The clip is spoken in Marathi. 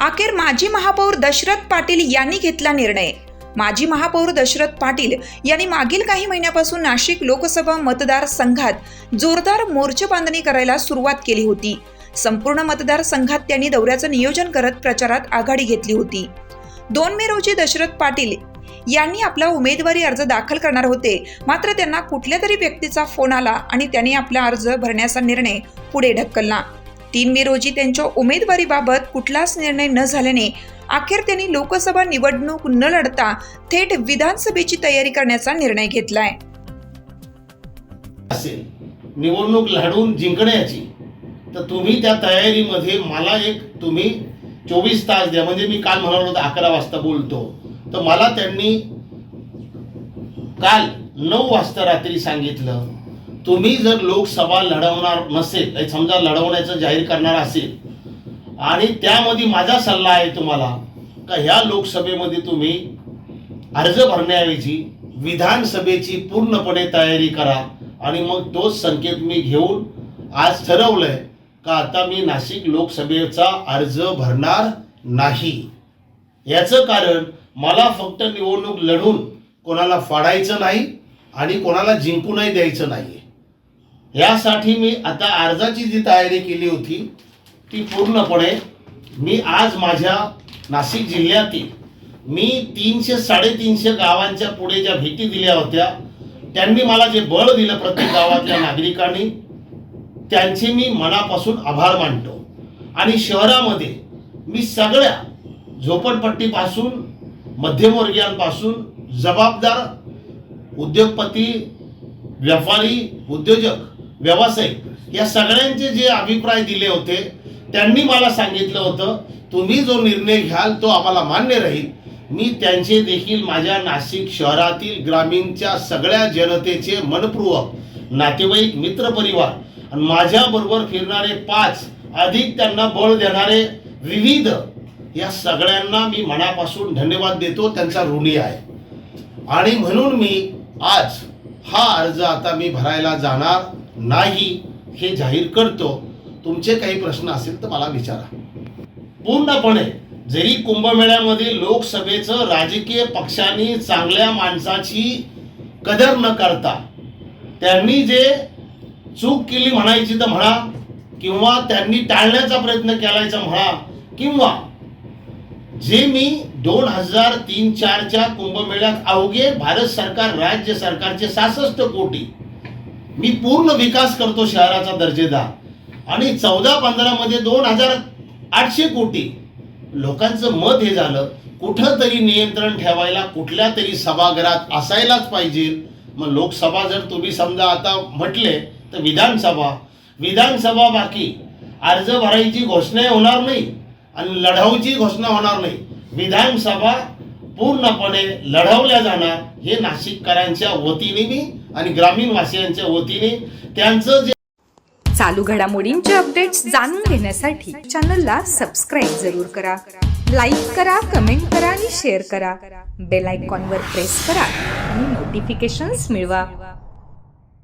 अखेर माजी महापौर दशरथ पाटील यांनी घेतला निर्णय. माजी महापौर दशरथ पाटील यांनी मागील काही महिन्यापासून नाशिक लोकसभा मतदारसंघात जोरदार मोर्चे बांधणी करायला सुरुवात केली होती. संपूर्ण मतदारसंघात त्यांनी दौऱ्याचं नियोजन करत प्रचारात आघाडी घेतली होती. दोन मे रोजी दशरथ पाटील यांनी आपला उमेदवारी अर्ज दाखल करणार होते. मात्र त्यांना कुठल्या तरी व्यक्तीचा फोन आला आणि त्यांनी आपला अर्ज भरण्याचा निर्णय पुढे ढकलला. तीन मे रोजी त्यांच्या उमेदवारीबाबत कुठलाच निर्णय न झाल्याने अखेर त्यांनी लोकसभा निवडणूक न लढता थेट विधानसभेची तयारी करण्याचा निर्णय घेतलाय. असेल. निवडणूक लढवून जिंकण्याची तर तुम्ही त्या तयारीमध्ये मला एक तुम्ही चोवीस तास द्या. म्हणजे मी काल म्हणालो होतो अकरा वाजता बोलतो. तर मला त्यांनी काल नऊ वाजता रात्री सांगितलं. तुम्ही जर लोकसभा लढवणार नसेल समजा लढवण्याचं जाहीर करणार असेल आणि त्यामध्ये माझा सल्ला आहे तुम्हाला का ह्या लोकसभेमध्ये तुम्ही अर्ज भरण्याऐवजी विधानसभेची पूर्णपणे तयारी करा आणि मग तोच संकेत मी घेऊन आज ठरवलंय का आता मी नाशिक लोकसभेचा अर्ज भरणार नाही. याचं कारण मला फक्त निवडणूक लढून कोणाला फाडायचं नाही आणि कोणाला जिंकूनही द्यायचं नाही यासाठी मी आता अर्जाची जी तयारी केली होती ती पूर्णपणे मी आज माझ्या नाशिक जिल्ह्यातील मी तीनशे साडेतीनशे गावांच्या पुढे ज्या भेटी दिल्या होत्या त्यांनी मला जे बळ दिलं प्रत्येक गावातल्या नागरिकांनी त्यांचे मी मनापासून आभार मानतो. आणि शहरामध्ये मी सगळ्या झोपडपट्टीपासून मध्यमवर्गीयांपासून जबाबदार उद्योगपती व्यापारी उद्योजक व्यावसायिक या सगळ्यांचे जे अभिप्राय दिले होते त्यांनी मला सांगितलं होतं तुम्ही जो निर्णय घ्याल तो आम्हाला मान्य राहील. मी त्यांचे देखील माझ्या नाशिक शहरातील ग्रामीणच्या सगळ्या जनतेचे मनपूर्वक नातेवाईक मित्रपरिवार आणि माझ्याबरोबर फिरणारे पाच अधिक त्यांना बळ देणारे विविध या सगळ्यांना मी मनापासून धन्यवाद देतो. त्यांचा ऋणी आहे. आणि म्हणून मी आज हा अर्ज आता मी भरायला जाणार नाही हे जाहीर करतो तुमचे काही प्रश्न असेल तर मला विचारा. पूर्णपणे जरी कुंभमेळ्यामध्ये लोकसभेचं राजकीय पक्षांनी चांगल्या माणसाची कदर न करता त्यांनी जे चूक केली म्हणायची तर म्हणा किंवा त्यांनी टाळण्याचा प्रयत्न केलायचा म्हणा किंवा जे मी दोन हजार तीन चारच्या कुंभमेळ्यात अवघे भारत सरकार राज्य सरकारचे सहासष्ट कोटी मी पूर्ण विकास करतो शहराचा दर्जेदार. आणि चौदा पंधरा मध्ये दोन हजार आठशे कोटी लोकांचं मत हे झालं कुठं तरी नियंत्रण ठेवायला कुठल्या तरी सभागृहात असायलाच पाहिजे. मग लोकसभा जर तुम्ही समजा आता म्हटले तर विधानसभा विधानसभा बाकी. अर्ज भरायची घोषणा होणार नाही आणि लढाऊची घोषणा होणार नाही. विधानसभा पूर्णपणे लढवल्या जाणार हे नाशिककरांच्या वतीने मी आणि ग्रामीण वासियांच्या वतीने त्यांचं जे चालू घडामोडींचे अपडेट्स जाणून घेण्यासाठी चॅनलला सबस्क्राईब जरूर करा. लाईक करा कमेंट करा आणि शेअर करा. बेल आयकॉनवर प्रेस करा आणि नोटिफिकेशन्स मिळवा.